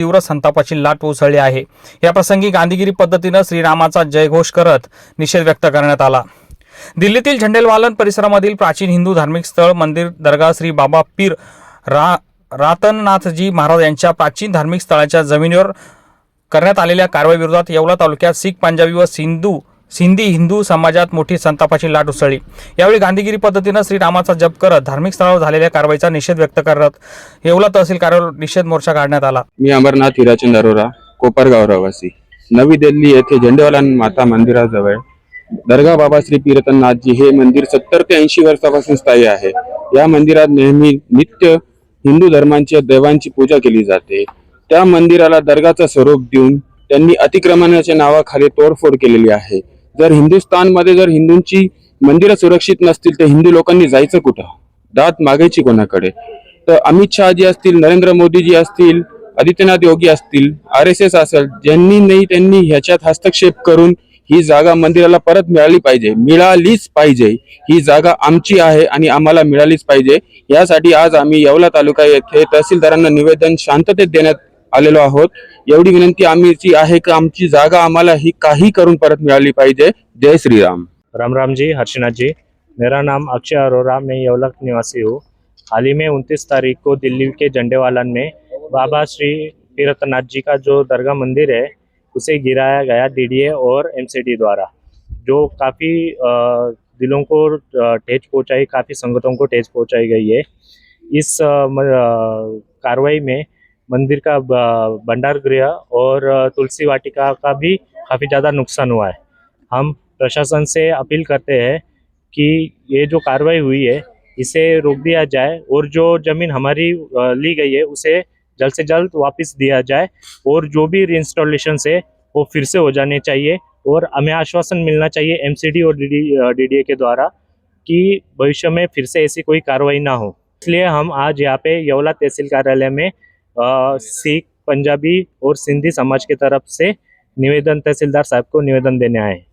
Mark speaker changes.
Speaker 1: तीव्र संतापाची लाट उसळली आहे. या प्रसंगी गांधीगिरी पद्धतीनं श्रीरामाचा जयघोष करत निषेध व्यक्त करण्यात आला. दिल्लीतील झंडेलवालन परिसरामधील प्राचीन हिंदू धार्मिक स्थळ मंदिर दर्गा श्री बाबा पीर रा रातननाथजी महाराज यांच्या प्राचीन धार्मिक स्थळाच्या जमिनीवर करण्यात आलेल्या कारवाईविरोधात येवला तालुक्यात शीख पंजाबी व सिंधू सिंधी हिंदू समाजात मोठी संतापाची लाट उसळली. यावेळी गांधीगिरी पद्धतीनं श्रीरामाचा जप करत धार्मिक स्थळावर झालेल्या कारवाईचा निषेध व्यक्त करत येवला तहसील कार्यालयावर निषेध मोर्चा काढण्यात आला.
Speaker 2: मी अमरनाथ हिराचंद अरोरा कोपरगाव रहिवासी. नवी दिल्ली येथे झेंडेवालान माता मंदिराजवळ. दर्गा बाबा श्री पीरतननाथजी हे मंदिर सत्तर ते ऐंशी वर्षापासून स्थायी आहे. या मंदिरात नेहमी नित्य हिंदू धर्मांच्या देवांची पूजा केली जाते. त्या मंदिराला दर्गाचं स्वरूप देऊन त्यांनी अतिक्रमणाच्या नावाखाली तोडफोड केलेली आहे. जर हिंदुस्थानमध्ये जर हिंदूंची मंदिरं सुरक्षित नसतील तर हिंदू लोकांनी जायचं कुठं? दात मागायची कोणाकडे? तर अमित शहा जी असतील नरेंद्र मोदी जी असतील आदित्यनाथ योगी असतील आर एस एस असेल ज्यांनी नाही त्यांनी ह्याच्यात हस्तक्षेप करून ही जागा मंदिराला परत मिळाली पाहिजे. मिळालीच पाहिजे. ही जागा आमची आहे आणि आम्हाला मिळालीच पाहिजे. यासाठी आज आम्ही येवला तालुका येथे तहसीलदारांना निवेदन शांततेत देण्यात आलेलो आहोत. एवढी विनंती आम्हीची आहे की आमची जागा आम्हाला ही काही करून परत मिळाली पाहिजे. जय श्रीराम.
Speaker 3: राम राम जी हर्षनाथ जी मेरा नाम अक्षय अरोरा मैं यवलक निवासी हूँ. हाल ही में उनतीस तारीख को दिल्ली के झंडेवालन में बाबा श्री तीर्थनाथ जी का जो दरगाह मंदिर है उसे गिराया गया डीडीए और एमसीडी द्वारा जो काफ़ी दिलों को ठेज पहुँचाई काफ़ी संगतों को ठेज पहुँचाई गई है। इस म- कार्रवाई में मंदिर का भंडार गृह और तुलसी वाटिका का भी काफ़ी ज़्यादा नुकसान हुआ है। हम प्रशासन से अपील करते हैं कि ये जो कार्रवाई हुई है, इसे रोक दिया जाए और जो ज़मीन हमारी ली गई है, उसे जल्द से जल्द वापस दिया जाए और जो भी रीइंस्टॉलेशन है वो फिर से हो जाने चाहिए और हमें आश्वासन मिलना चाहिए एमसीडी और डीडीए के द्वारा कि भविष्य में फिर से ऐसी कोई कार्रवाई ना हो। इसलिए हम आज यहाँ पे येवला तहसील कार्यालय में सिख पंजाबी और सिंधी समाज की तरफ से निवेदन तहसीलदार साहब को निवेदन देने आए हैं।